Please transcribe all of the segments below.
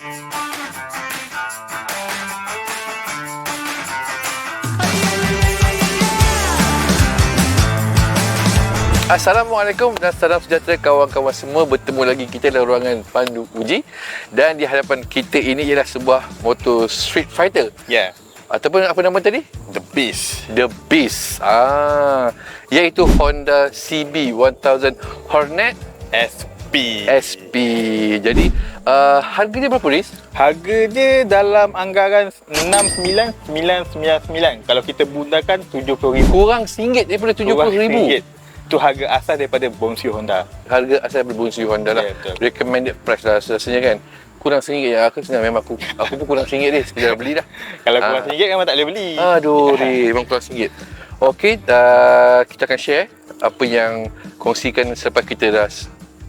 Assalamualaikum dan salam sejahtera kawan-kawan semua. Bertemu lagi kita dalam ruangan pandu uji. Dan di hadapan kita ini ialah sebuah motor Street Fighter. Yeah, Ataupun apa nama tadi? the beast. The Beast. Ah, Iaitu Honda CB 1000 Hornet SP. SP Jadi uh, harganya berapa Riz? Harga dia dalam anggaran 69999. Kalau kita bundakan 70,000. Kurang RM1 daripada RM70,000 Itu harga asal daripada Bonsui Honda. Harga asal berbungsi Honda lah Ya, betul. Recommended price lah rasanya kan Kurang RM1 ya Aku senang memang aku Aku pun kurang RM1 Riz Kita dah beli dah Kalau Ah. kurang RM1 memang tak boleh beli. Aduh, ni memang kurang RM1. Okey, dah, kita akan share apa yang kongsikan selepas kita dah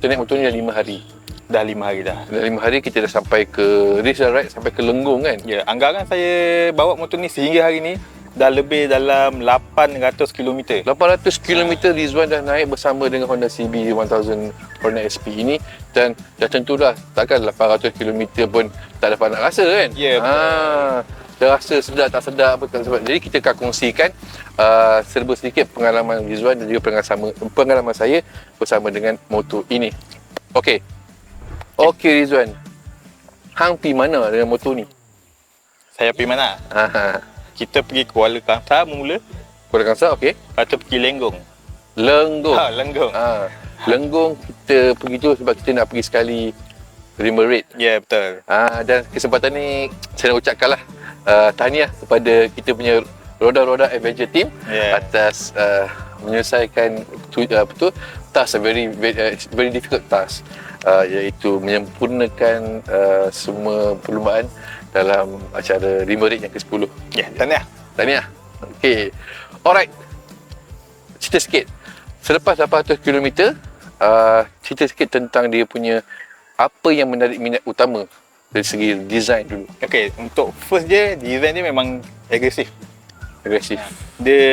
kita naik motor ni dah 5 hari. Dah 5 hari dah. Dah 5 hari kita dah sampai ke Rizal Ride sampai ke Lenggong kan. Ya, anggaran saya bawa motor ni sehingga hari ni dah lebih dalam 800 km. 800 km Rizwan dah naik bersama dengan Honda CB 1000 Hornet SP ini dan dah tentulah takkan 800 km pun tak dapat nak rasa kan. Ya, betul. Ha, dah rasa sedap tak sedap apa tak sebab. Jadi kita akan kongsikan uh, serba sedikit pengalaman Rizwan dan juga pengalaman pengalaman saya bersama dengan motor ini. Okey. Okey Rizwan. Hang pi mana dengan motor ni? Saya pergi mana? Ha ha. Kita pergi Kuala Kangsar mula, Kuala Kangsar okey. lepas tu pergi Lenggong. Lenggong. Ha, Lenggong. Ha, Lenggong kita pergi tu sebab kita nak pergi sekali Rimba Raid. Ya, betul. Ha, dan kesempatan ni saya nak ucapkanlah uh, tahniah kepada kita punya roda-roda adventure team Ya. atas uh, menyelesaikan tu, uh, apa tu task a very very, uh, very difficult task uh, iaitu menyempurnakan uh, semua perlumbaan dalam acara Rimba Raid yang ke-10. Ya, tahniah. Tahniah. Okey. Alright. Cerita sikit. Selepas 800 km, uh, cerita sikit tentang dia punya apa yang menarik minat utama dari segi design dulu. Okey, untuk first dia design dia memang agresif. Agresif. Dia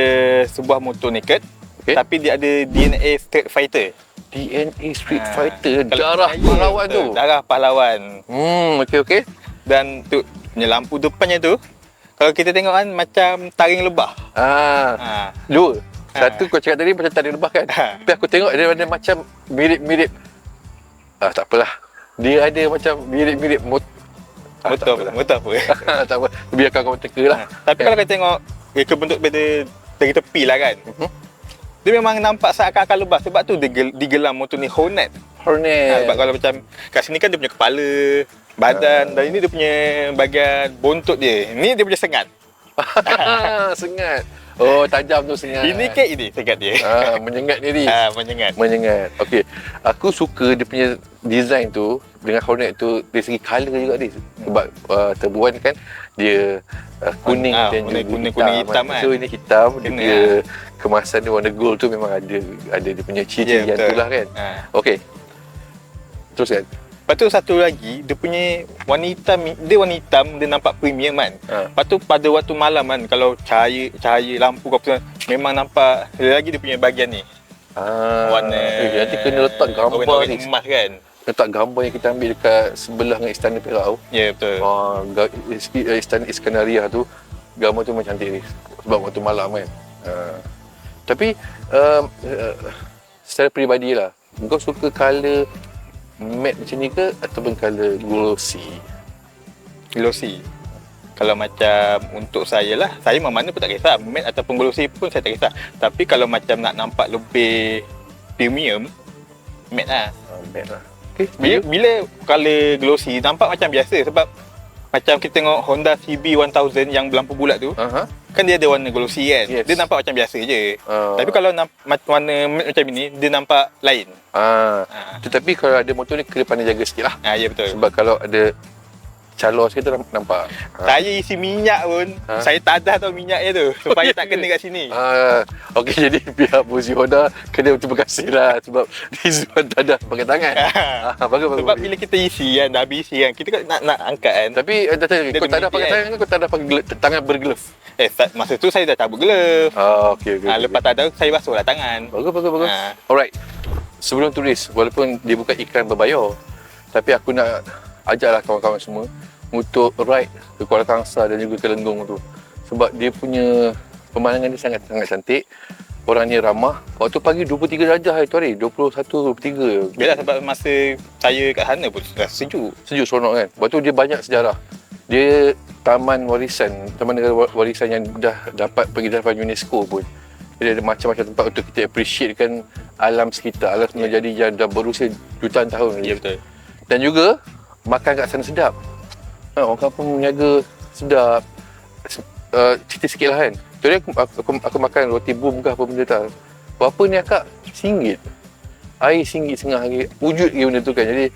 sebuah motor naked Okey. tapi dia ada DNA Street Fighter. DNA Street Ha, Fighter, kalau- darah pahlawan tu. Darah pahlawan. Hmm, okey okey. Dan tu punya lampu depannya tu kalau kita tengok kan macam taring lebah. Ah, Ha. dua. Ha. Satu kau cakap tadi macam tadi lebah kan. Ha. Tapi aku tengok dia ada macam mirip-mirip Ah, tak apalah. Dia ada macam mirip-mirip mot Ah, betul, tak apalah. betul apa. tak apa. Biarkan kau teka lah. Ha. Tapi kalau kita tengok reka bentuk daripada dari tepi lah kan. Mhm. Dia memang nampak seakan-akan lebah sebab tu dia gel- digelar motor ni Hornet. Hornet. Ha, sebab kalau macam kat sini kan dia punya kepala, badan dan ini dia punya bahagian bontot dia. Ni dia punya sengat. sengat. Oh, tajam tu sengat. Ini ke ini sengat dia. Ah, menyengat diri. Ha, menyengat. Menyengat. Okey. Aku suka dia punya design tu dengan Hornet tu dari segi colour juga dia. Sebab uh, terbuan kan dia uh, kuning Ah, dan juga kuning- kuning hitam kan. So ini hitam dia Kena, punya kemasan dia warna gold tu memang ada ada dia punya ciri Ya, yang betul. tu lah kan. Ha. Okey. Teruskan. Lepas tu satu lagi dia punya warna hitam dia warna hitam dia nampak premium kan. Ha. Lepas tu pada waktu malam kan kalau cahaya cahaya lampu kau memang nampak lagi dia punya bahagian ni. Ah, warna eh, nanti kena letak gambar ni. emas kan. Letak gambar yang kita ambil dekat sebelah dengan Istana Perak tu. Ya betul. Ah, ga- is- i- Istana Iskandariah tu gambar tu memang cantik ni sebab waktu malam kan. Ah. Tapi um, uh, secara peribadi lah, kau suka colour matte macam ni ke ataupun colour glossy? Glossy. Kalau macam untuk saya lah, saya memang mana pun tak kisah. Matte ataupun glossy pun saya tak kisah. Tapi kalau macam nak nampak lebih premium, matte lah. Ah, matte lah. Bila, bila colour glossy nampak macam biasa sebab macam kita tengok Honda CB 1000 yang lampu bulat tu, Aha. kan dia ada warna glossy kan. Yes. Dia nampak macam biasa je. Ah. Tapi kalau namp- warna macam ini, dia nampak lain. Ah. Ah. Tetapi kalau ada motor ni kena pandai jaga sikit lah. Ah, ya betul. Sebab kalau ada calos kita nampak. Ah. Saya isi minyak pun, Ha? saya tadah tau minyaknya tu supaya tak kena kat sini. Ah, okey jadi pihak Buzi Honda kena terima kasih lah sebab Rizwan tak ada pakai tangan. ah, bagus bagus. Sebab bila kita isi kan, dah habis isi kan, kita kan nak nak angkat kan. tapi eh, tanya, Dia kau tak ada ada pakai mimpi, tangan ke kau tak ada pakai tangan berglove? Eh, sa- masa tu saya dah cabut glove. Ah, okey okey. Ah, okey. lepas tak ada, saya basuhlah tangan. Bagus bagus bagus. Ah. Alright. Sebelum tulis walaupun dia bukan iklan berbayar tapi aku nak ajaklah kawan-kawan semua untuk ride ke Kuala Kangsar dan juga ke Lenggong tu. Sebab dia punya pemandangan dia sangat sangat cantik. Orang ni ramah. Waktu pagi 23 darjah hari tu hari. 21, 23. Bila sebab masa saya kat sana pun dah sejuk. Sejuk seronok kan. Lepas tu dia banyak sejarah. Dia taman warisan, taman negara wa- warisan yang dah dapat pengiktirafan UNESCO pun. Jadi ada macam-macam tempat untuk kita appreciatekan alam sekitar. Alam semula jadi yang dah berusia jutaan tahun. Ya betul. Dan juga makan kat sana sedap. Ha, orang kampung menjaga sedap. Uh, cerita sikit lah kan. Tadi aku, aku, aku makan roti boom ke apa benda tak. Berapa ni akak? RM1. Air RM1 setengah lagi. Wujud lagi benda tu kan. Jadi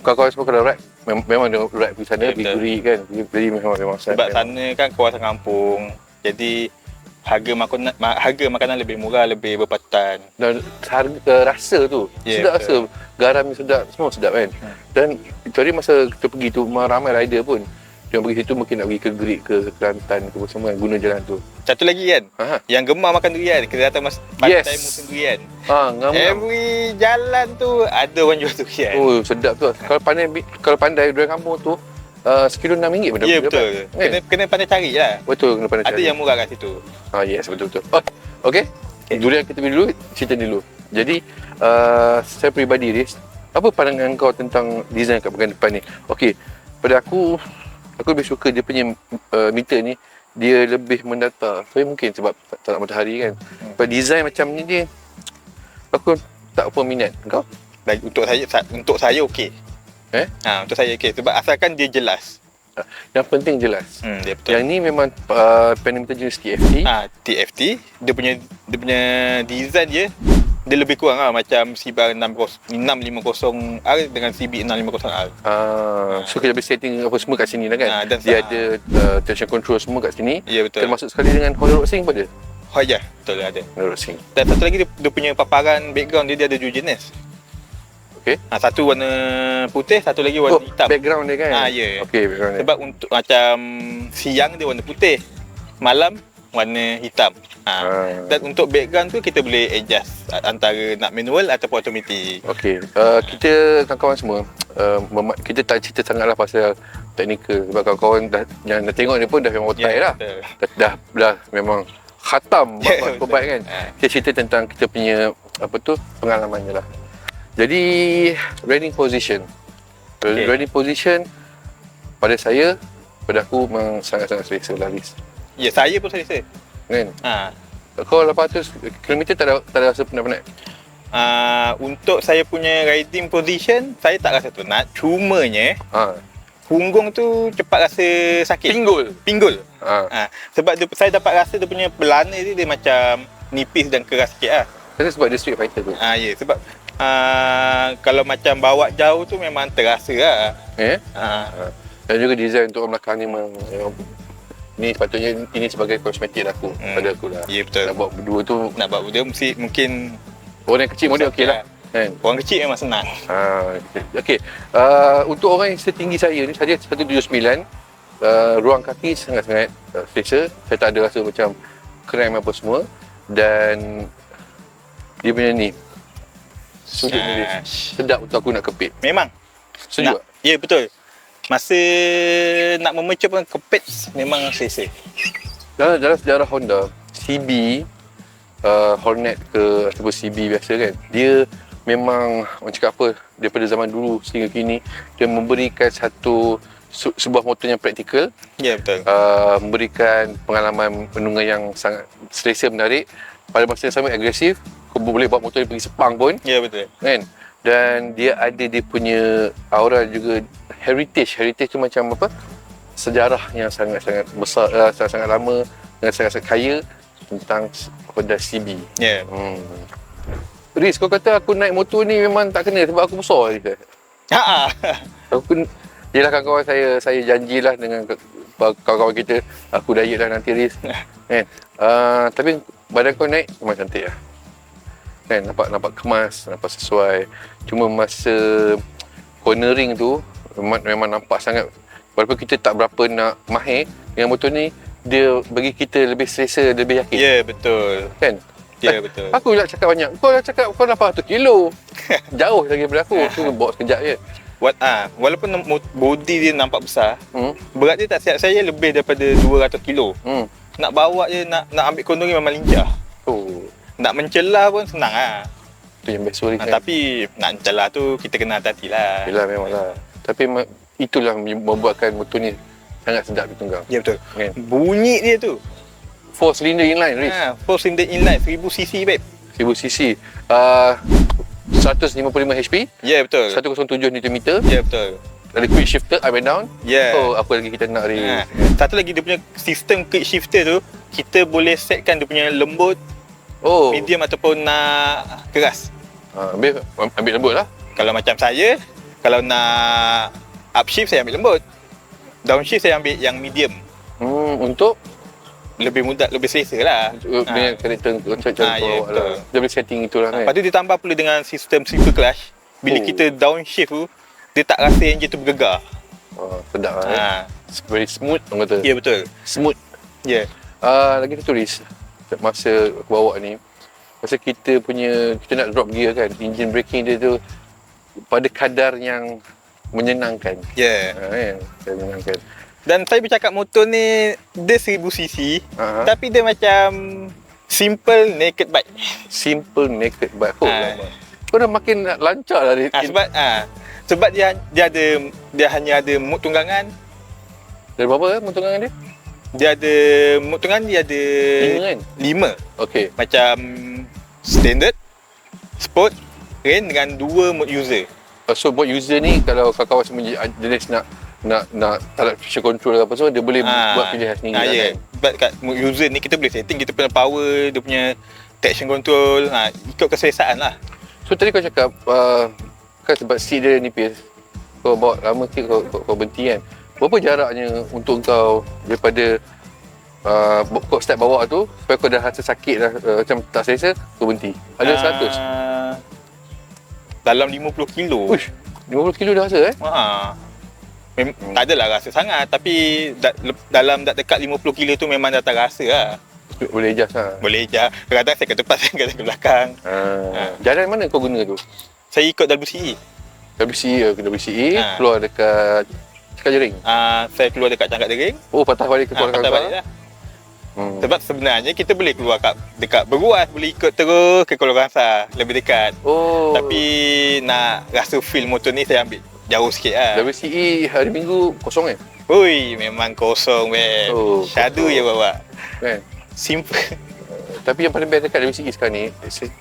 kawan-kawan semua ride mem- memang dia ride pergi sana Ya, pergi guri kan. Jadi memang memang Sebab sana kan kawasan kampung. Jadi harga makanan ma- harga makanan lebih murah, lebih berpatutan. dan harga uh, rasa tu Ya, sedap betul. rasa garam sedap semua sedap kan Hmm. dan hari masa kita pergi tu ramai rider pun dia pergi situ mungkin nak pergi ke Gerik ke Kelantan ke semua kan, guna jalan tu Satu lagi kan, ha yang gemar makan durian. Kita datang mas pantai Yes. musim durian. ha ngam Every jalan tu ada orang jual durian. oh sedap tu kalau pandai kalau pandai durian kampung tu uh, sekilo RM6 pada ya betul. kan? Kena kena pandai cari lah. betul kena pandai Ada cari. yang murah kat situ. Ah yes betul betul. Oh, okey. Okey. Durian kita dulu, cerita dulu. Jadi uh, saya peribadi Riz, apa pandangan kau tentang design kat bahagian depan ni? Okey, pada aku aku lebih suka dia punya uh, meter ni dia lebih mendata. Tapi mungkin sebab tak, tak nak matahari kan. Hmm. Sebab design macam ni dia aku tak apa minat. Kau? Bagi untuk saya sa- untuk saya okey. Eh? Ha, untuk saya okey sebab asalkan dia jelas. Yang penting jelas. Hmm, dia betul. Yang ni memang uh, parameter jenis TFT. Ah, TFT dia punya dia punya design dia dia lebih kurang lah macam CB 650R dengan CB 650R. Ah, so kita boleh setting apa semua kat sini lah kan. Ah, dan dia ada uh, tension control semua kat sini. Ya betul. Termasuk sekali dengan Road Sync pun ada. Oh ya, betul ada. Road Sync. Dan satu lagi dia, dia punya paparan background dia dia ada dua jenis. Okey. Ha, satu warna putih, satu lagi warna Oh, hitam. background dia kan? Ah, ya. Okey, background dia. Sebab untuk macam siang dia warna putih, malam warna hitam. Ha. Ah. Dan untuk background tu kita boleh adjust antara nak manual ataupun automatic. Okey, uh, kita kawan-kawan semua, uh, mema- kita tak cerita sangatlah pasal teknikal sebab kawan-kawan dah, yang dah tengok ni pun dah memang otai lah. betul. Dah, dah, dah memang khatam Ya, yeah, baik kan. Ha. Kita cerita tentang kita punya apa tu pengalaman je lah. Jadi riding position. Okey. Riding position pada saya pada aku memang sangat-sangat selesa lah Riz. Ya, saya pun selesa. Kan? Ha. Kau 800 km tak ada tak ada rasa penat-penat. Uh, untuk saya punya riding position, saya tak rasa penat. Cumanya, Ha. punggung tu cepat rasa sakit. Pinggul. Pinggul. Ha. Ha. Sebab dia, saya dapat rasa dia punya pelana dia, dia macam nipis dan keras sikit lah. Saya sebab dia street fighter tu. Ha, ya, sebab uh, kalau macam bawa jauh tu memang terasa lah. Eh? Ha. Dan juga design untuk orang belakang ni memang, memang ni sepatutnya ini sebagai kosmetik aku Hmm. pada aku lah. Ya, betul. Nak buat berdua tu Nak buat dia mesti mungkin orang yang kecil model okey lah. Kan? Orang kecil memang senang. Ha, okey. Uh, untuk orang yang setinggi saya ni, saya 179. Uh, ruang kaki sangat-sangat uh, selesa. Saya tak ada rasa macam krem apa semua. Dan dia punya ni sudut ni sedap untuk aku nak kepit. Memang. Sejuk. Nak, ya, betul. Masa nak memeca pun kepit memang selesa. Dalam, dalam sejarah Honda, CB, uh, Hornet ke ataupun CB biasa kan, dia memang orang cakap apa, daripada zaman dulu sehingga kini, dia memberikan satu su- sebuah motor yang praktikal, Ya, betul. uh, memberikan pengalaman penunggang yang sangat selesa menarik, pada masa yang sama agresif, kau boleh bawa motor ni pergi Sepang pun, Ya, betul. kan? Dan dia ada dia punya aura juga heritage. Heritage tu macam apa? Sejarah yang sangat-sangat besar, uh, sangat-sangat lama dan sangat-sangat kaya tentang Honda CB. Ya. Hmm. Riz, kau kata aku naik motor ni memang tak kena sebab aku besar je. Ha. Aku Yelah kawan-kawan saya Saya janjilah dengan kawan-kawan kita Aku diet lah nanti Riz kan? Uh, tapi badan kau naik memang cantik lah kan nampak nampak kemas nampak sesuai cuma masa cornering tu memang, memang nampak sangat walaupun kita tak berapa nak mahir dengan motor ni dia bagi kita lebih selesa lebih yakin Ya, betul. kan Ya, Eh, betul. Aku nak cakap banyak. Kau dah cakap kau 800 kilo. Jauh lagi daripada aku. Aku bawa sekejap je. What, ah, walaupun body dia nampak besar, Hmm. berat dia tak siap saya lebih daripada 200 kilo. Hmm. Nak bawa je, nak nak ambil kondom ni memang lincah. Oh. Nak mencelah pun senang lah. Tu yang best story Ha, kan. tapi nak mencelah tu kita kena hati-hati lah. Yelah memang lah. Tapi itulah membuatkan motor ni sangat sedap ditunggang. Ya betul. Kan? Bunyi dia tu. 4 cylinder inline Riz. Ha, 4 cylinder inline 1000cc babe. 1000 cc. Uh, 155 HP, Ya betul. 107 Nm, Ya betul. ada quick shifter up and down. Ya. Oh, apa lagi kita nak Riz? Ha. Satu lagi dia punya sistem quick shifter tu kita boleh setkan dia punya lembut, Oh, medium ataupun nak keras. uh, ambil, ambil lembut lah. Kalau macam saya, kalau nak upshift saya ambil lembut. Downshift saya ambil yang medium. Hmm, untuk Lebih mudah, lebih selesa lah. Ha. dengan karakter macam cara Ah, ya, bawa lah. Dia boleh setting itulah kan. Lepas tu ditambah pula dengan sistem triple clutch. Bila Oh. kita downshift tu, dia tak rasa enjin tu bergegar. Oh, sedap lah. Eh. Ha. Very smooth orang kata. Ya betul. Smooth. Ya. Uh, lagi Riz, masa aku bawa ni, masa kita punya, kita nak drop gear kan, engine braking dia tu pada kadar yang menyenangkan. Ya. Ha? Yang menyenangkan. Dan saya bercakap motor ni dia 1000cc Ha. tapi dia macam simple naked bike. Simple naked bike. Oh, Ha. lama. Kau dah makin lancar lah. Ha, sebab ha, sebab dia dia ada dia hanya ada mode tunggangan. Dari berapa kan motor dia? Dia ada mode tunggangan dia ada Lima kan? 5. Okey. Macam standard, sport, rain dengan dua mode user. Uh, so buat user ni kalau kawan-kawan semua je- jenis nak nak nak tak traction control apa semua dia boleh Ah, buat pilihan sendiri lah ya. kan. Sebab kat mode user ni kita boleh setting kita punya power, dia punya traction control, ha, ikut keselesaan lah. So tadi kau cakap uh, kan sebab seat dia nipis. Kau bawa lama sikit kau, kau, kau berhenti kan. Berapa jaraknya untuk kau daripada uh, kau start bawa tu supaya kau dah rasa sakit dah uh, macam tak selesa kau berhenti. Ada 100. Ah, dalam 50 kilo. Uish, 50 kilo dah rasa eh? Ha. Mem- Hmm. Tak adalah rasa sangat tapi da- dalam dak dekat 50 kilo tu memang dah tak rasa lah. Boleh adjust lah. Boleh je. Kadang-kadang saya ke depan, saya ke belakang. Uh, jalan mana kau guna tu? Saya ikut WCE. WCE ke WCE Ha. keluar dekat Sekajering. Ah, saya keluar dekat Cangkat Dering. Oh patah balik ke Ha, keluar patah balik lah. Hmm. Sebab sebenarnya kita boleh keluar kat dekat Beruas, boleh ikut terus ke Kuala Kangsar, lebih dekat. Oh. Tapi nak rasa feel motor ni saya ambil jauh sikit lah. WCE hari Minggu kosong eh? Ui, memang kosong weh. Oh, Syadu kosong. je bawa. Kan? Simple. Tapi yang paling best dekat WCE sekarang ni,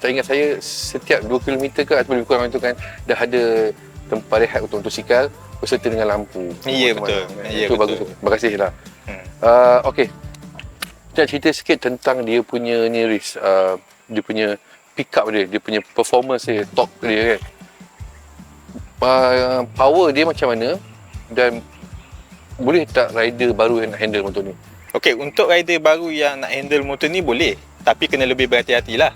tak ingat saya setiap 2 km ke atau lebih kurang itu kan dah ada tempat rehat untuk motosikal beserta dengan lampu. Ya, Macam betul. Ya, itu betul. bagus. Terima kasih lah. Hmm. Uh, okay. Nak cerita sikit tentang dia punya ni Riz. Uh, dia punya pick up dia, dia punya performance dia, torque dia kan. Uh, power dia macam mana dan boleh tak rider baru yang nak handle motor ni? Okey, untuk rider baru yang nak handle motor ni boleh. Tapi kena lebih berhati-hati lah.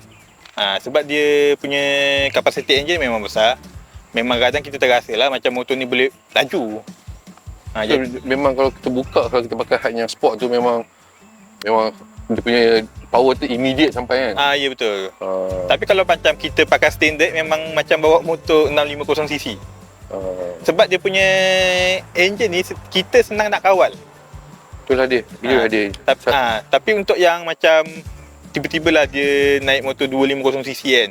Ha, sebab dia punya kapasiti enjin memang besar. Memang kadang kita terasa lah macam motor ni boleh laju. Ha, So, jadi, memang kalau kita buka kalau kita pakai hard yang sport tu memang memang dia punya power tu immediate sampai kan. ah ya betul. Uh, Tapi kalau macam kita pakai standard memang macam bawa motor 650cc. uh, Sebab dia punya enjin ni kita senang nak kawal. itulah dia. Itulah Ah, dia. Tapi, Sa- ha, tapi untuk yang macam tiba-tiba lah dia naik motor 250cc kan.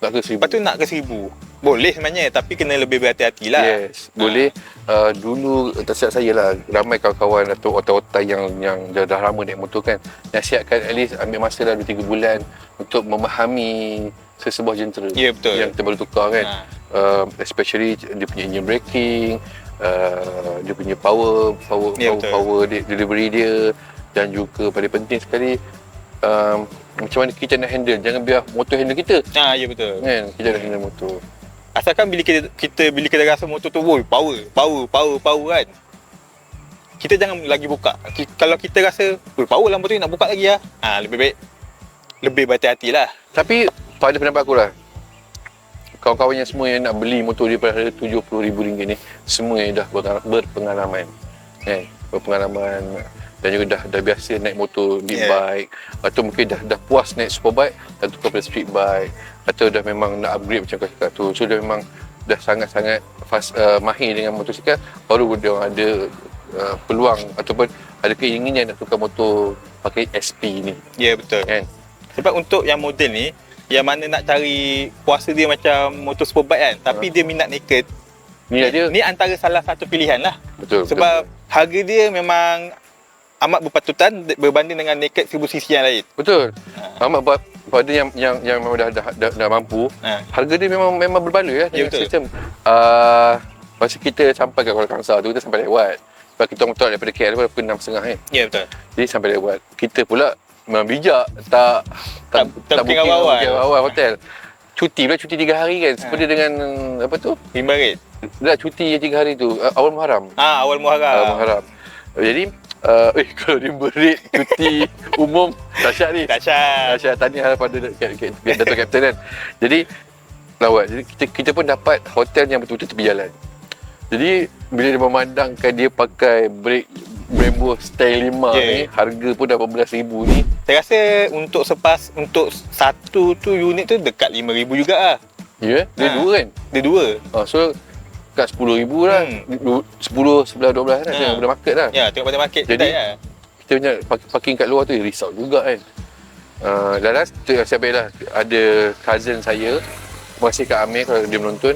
nak ke seribu. Lepas tu nak ke 1000. Boleh sebenarnya tapi kena lebih berhati-hati lah. Yes, boleh. Uh, dulu tak silap saya lah, ramai kawan-kawan atau otak-otak yang yang dah, dah lama naik motor kan, nasihatkan at least ambil masa lah 2-3 bulan untuk memahami sesebuah jentera Ya, betul. yang kita baru tukar kan. Ha. Uh, especially dia punya engine braking, uh, dia punya power, power, Ya, power, betul. power de- delivery dia dan juga paling penting sekali um, macam mana kita nak handle. Jangan biar motor handle kita Ha, ya betul. kan. Kita nak handle motor. Asalkan bila kita, kita bila kita rasa motor tu woi power, power, power, power kan. Kita jangan lagi buka. Kalau kita rasa woi power lah motor ni nak buka lagi lah. Ha, lebih baik lebih berhati-hati lah. Tapi pada pendapat aku lah Kawan-kawan yang semua yang nak beli motor daripada harga RM70,000 ni Semua yang dah berpengalaman, kan? Berpengalaman dan juga dah dah biasa naik motor big Yeah. bike atau mungkin dah dah puas naik superbike dan tukar pada street bike atau dah memang nak upgrade macam kau cakap tu so dah memang dah sangat-sangat fast, uh, mahir dengan motosikal baru dia orang ada uh, peluang ataupun ada keinginan nak tukar motor pakai SP ni Ya, betul. kan Sebab untuk yang model ni, yang mana nak cari kuasa dia macam motor superbike kan, tapi dia minat naked. ni dia Ni antara salah satu pilihan lah. betul Sebab harga dia memang amat berpatutan berbanding dengan naked 1000cc yang lain. betul, betul. amat buat pada yang yang yang memang dah dah, dah, dah mampu Ha. harga dia memang memang berbaloi ya Ya, betul. sistem uh, masa kita sampai ke Kuala Kangsar tu kita sampai lewat sebab kita orang daripada KL pun pukul 6.30 kan Ya betul. Jadi sampai lewat. Kita pula memang bijak tak Tak- tak booking awal. booking awal hotel. Cuti pula cuti tiga hari kan. Ha. Seperti dengan apa tu? Rimba rate. Dah cuti yang tiga hari tu. Uh, awal Muharram. Ah awal Muharram. Awal Muharram. Jadi uh, eh kalau dia berit cuti umum dahsyat ni. Dahsyat. Dahsyat tahniah pada Kap- Kap- Dato' Kapten kan. Jadi lawat. Jadi kita kita pun dapat hotel yang betul-betul tepi jalan. Jadi bila dia memandangkan dia pakai brake Brembo Style 5 Yeah. ni harga pun dah 14000 ni Saya rasa untuk sepas untuk satu tu unit tu dekat 5000 juga lah. ya yeah, dia Ha. dua kan Dia dua. ah, so kat 10000 lah. Hmm. Du- 10 11 12 kan Ha. tengok benda market lah. Ya, tengok pada market Jadi- lah. kita punya park- parking kat luar tu risau juga kan. Uh, dan last tu saya ambil lah. Ada cousin saya masih kat Amir kalau dia menonton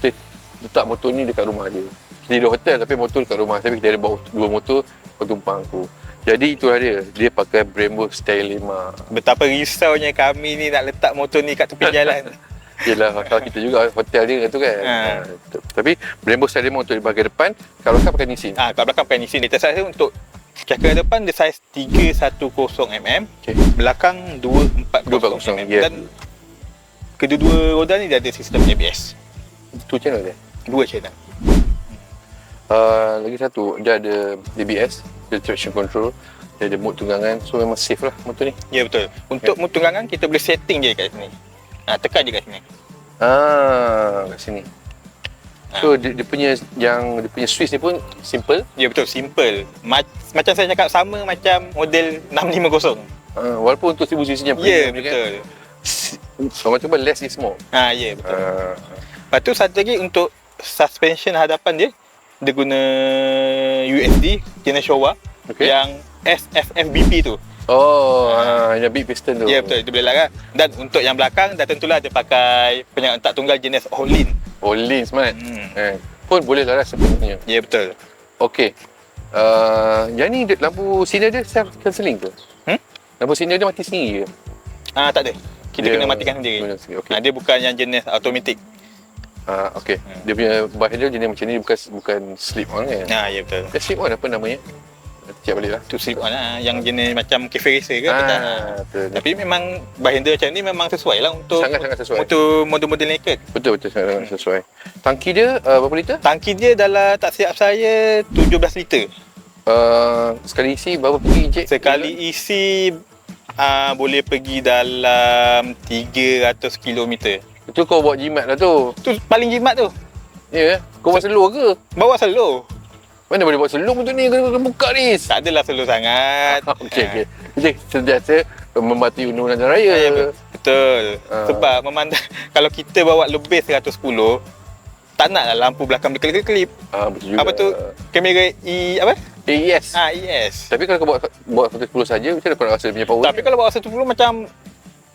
dia letak motor ni dekat rumah dia. Kita di hotel tapi motor dekat rumah. Tapi kita ada bawa dua motor kau tumpang aku. Jadi itulah dia. Dia pakai Brembo Style 5 Betapa risaunya kami ni nak letak motor ni kat tepi jalan. Yelah kalau kita juga hotel dia tu kan Ha. ha. tapi Brembo Style 5 untuk di bahagian depan kalau kau pakai Nissin Ah, kat belakang pakai Nissin. Data saya untuk cakar depan dia saiz 310mm, okay. belakang 240 240, mm. ya. Dan kedua-dua roda ni dia ada sistem ABS. tu channel dia Dua channel. Uh, lagi satu dia ada DBS dia ada traction control dia ada mode tunggangan so memang safe lah motor ni Ya betul. Untuk motor tunggangan kita boleh setting je kat sini. Ah, tekan je kat sini. ah kat sini Ah. so dia, dia punya yang dia punya switch ni pun simple Ya betul, simple. Ma- macam saya cakap sama macam model 650. uh, walaupun untuk 1000cc yang Ya premium ni betul. kan orang cakap less is more Ha ya betul. uh, Lepas tu satu lagi untuk suspension hadapan dia dia guna USD jenis Showa Okay. yang SFFBP tu. Oh uh, yang big piston tu Ya betul, dia boleh larang. Dan untuk yang belakang dah tentulah dia pakai penyangga tak tunggal jenis Holin. oh lean smart Hmm. eh, pun boleh laras sepenuhnya Ya betul. Okey. Uh, yang ni lampu sinar dia self cancelling ke? Hmm? Lampu sinar dia mati sendiri ke? Ah tak ada. Kita Dia- kena matikan sendiri. Okey. Ha, dia bukan yang jenis automatic. Ah, okey. Hmm. Dia punya bahan dia jenis macam ni bukan bukan slip on kan? Ha ya betul. Dia slip on apa namanya? Cek balik lah. Tu slip on lah yang jenis macam cafe racer ke tak. Ah, betul. Tapi memang bahan dia macam ni memang sesuai lah untuk Sangat-sangat sesuai. motor model-model naked. Betul betul sangat sesuai. Tangki dia uh, berapa liter? Tangki dia dalam tak silap saya 17 liter. Uh, sekali isi berapa pergi encik? Sekali isi uh, boleh pergi dalam 300 km. Itu kau buat jimat lah tu. Tu paling jimat tu. Ya, yeah. kau buat slow ke? Bawa slow. Mana boleh buat slow untuk ni? Kena kena buka ni. Tak adalah slow sangat. Okey okey. Jadi sentiasa mematuhi undang-undang jalan raya. Ya, be- betul. Ah. Sebab memandang kalau kita bawa lebih 110 tak naklah lampu belakang berkelip-kelip. Ah betul juga. Apa tu? Kamera E apa? AES. Ah, ES. Tapi kalau kau buat buat 110 saja macam mana kau nak rasa dia punya power? Tapi kalau bawa 110 macam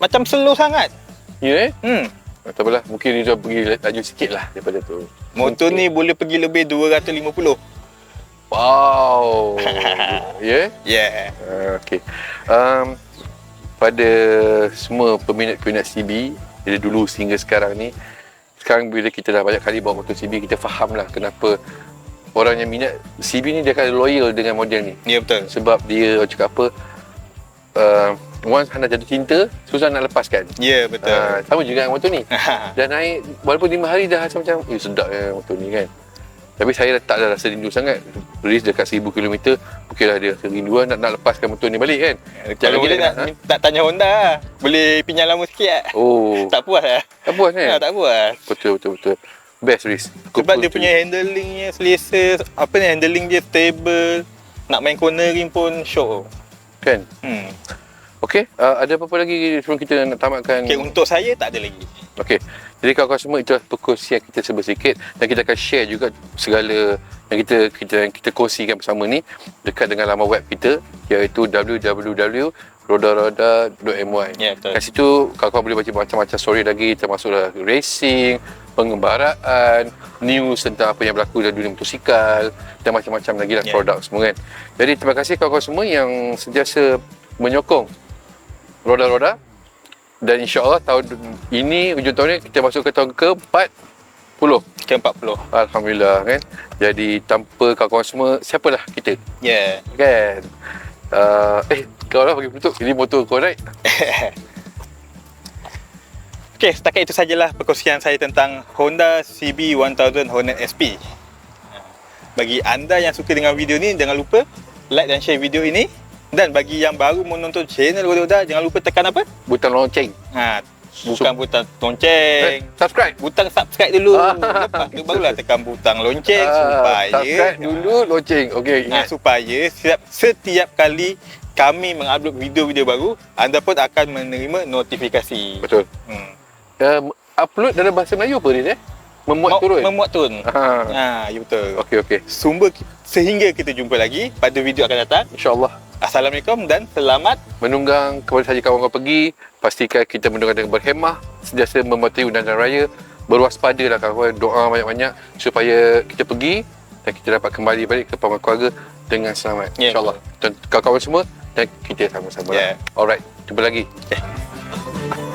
macam slow sangat. ya eh? Hmm. Tak apalah, mungkin dia pergi laju sikit lah daripada tu. Motor ni boleh pergi lebih 250. Wow. ya? Yeah. Uh, okay. Um, pada semua peminat-peminat CB dari dulu sehingga sekarang ni sekarang bila kita dah banyak kali bawa motor CB kita faham lah kenapa orang yang minat CB ni dia akan loyal dengan model ni Ya betul. sebab dia orang cakap apa uh, once anda jatuh cinta susah nak lepaskan Ya betul. uh, sama juga dengan motor ni dah naik walaupun 5 hari dah rasa macam eh sedap ya motor ni kan tapi saya dah tak ada rasa rindu sangat Race dekat 1000 km Mungkin lah dia rasa rindu lah nak, nak lepaskan motor ni balik kan Kalau boleh nak, ha? nak tanya Honda lah. Boleh pinjam lama sikit tak? Oh tak, puas lah. tak puas kan Ha, tak puas. Betul betul betul Best race Sebab dia punya handlingnya selesa, apa ni handling dia stable. Nak main cornering pun show. Kan Hmm. Okay uh, Ada apa-apa lagi sebelum kita nak tamatkan Okay, untuk saya tak ada lagi. Okay Jadi kawan-kawan semua itulah perkongsian kita serba sikit dan kita akan share juga segala yang kita kita yang kita kongsikan bersama ni dekat dengan laman web kita iaitu www.rodaroda.my. Ya, betul. Kat situ kawan-kawan boleh baca macam-macam story lagi termasuklah racing, pengembaraan, news tentang apa yang berlaku dalam dunia motosikal dan macam-macam lagi lah Ya. produk semua kan. Jadi terima kasih kawan-kawan semua yang sentiasa menyokong roda-roda dan insyaAllah tahun ini hujung tahun ni kita masuk ke tahun ke-40 Ke-40. Alhamdulillah kan jadi tanpa kawan-kawan semua siapalah kita Ya. kan uh, eh kau lah bagi penutup ini motor kau right Okey, setakat itu sajalah perkongsian saya tentang Honda CB1000 Hornet SP. Bagi anda yang suka dengan video ni, jangan lupa like dan share video ini. Dan bagi yang baru menonton channel Roda jangan lupa tekan apa? butang lonceng Ha, bukan butang lonceng. eh, subscribe Butang subscribe dulu. Ah. Lepas tu barulah tekan butang lonceng Ah, supaya subscribe dulu lonceng okey Nah, ingat supaya setiap setiap kali kami mengupload video-video baru, anda pun akan menerima notifikasi. betul Hmm. uh, upload dalam bahasa Melayu apa ni eh memuat Mau- turun Memuat turun. ha Ha, ya betul. okey okey Sumber sehingga kita jumpa lagi pada video akan datang. insyaallah Assalamualaikum dan selamat menunggang kepada saja kawan-kawan pergi pastikan kita menunggang dengan berhemah sentiasa mematuhi undangan raya. Berwaspadalah kawan doa banyak-banyak supaya kita pergi dan kita dapat kembali balik ke pangkat keluarga dengan selamat. Ya, insyaallah. Dan kawan-kawan semua dan kita sama-sama Ya. alright jumpa lagi. Okay.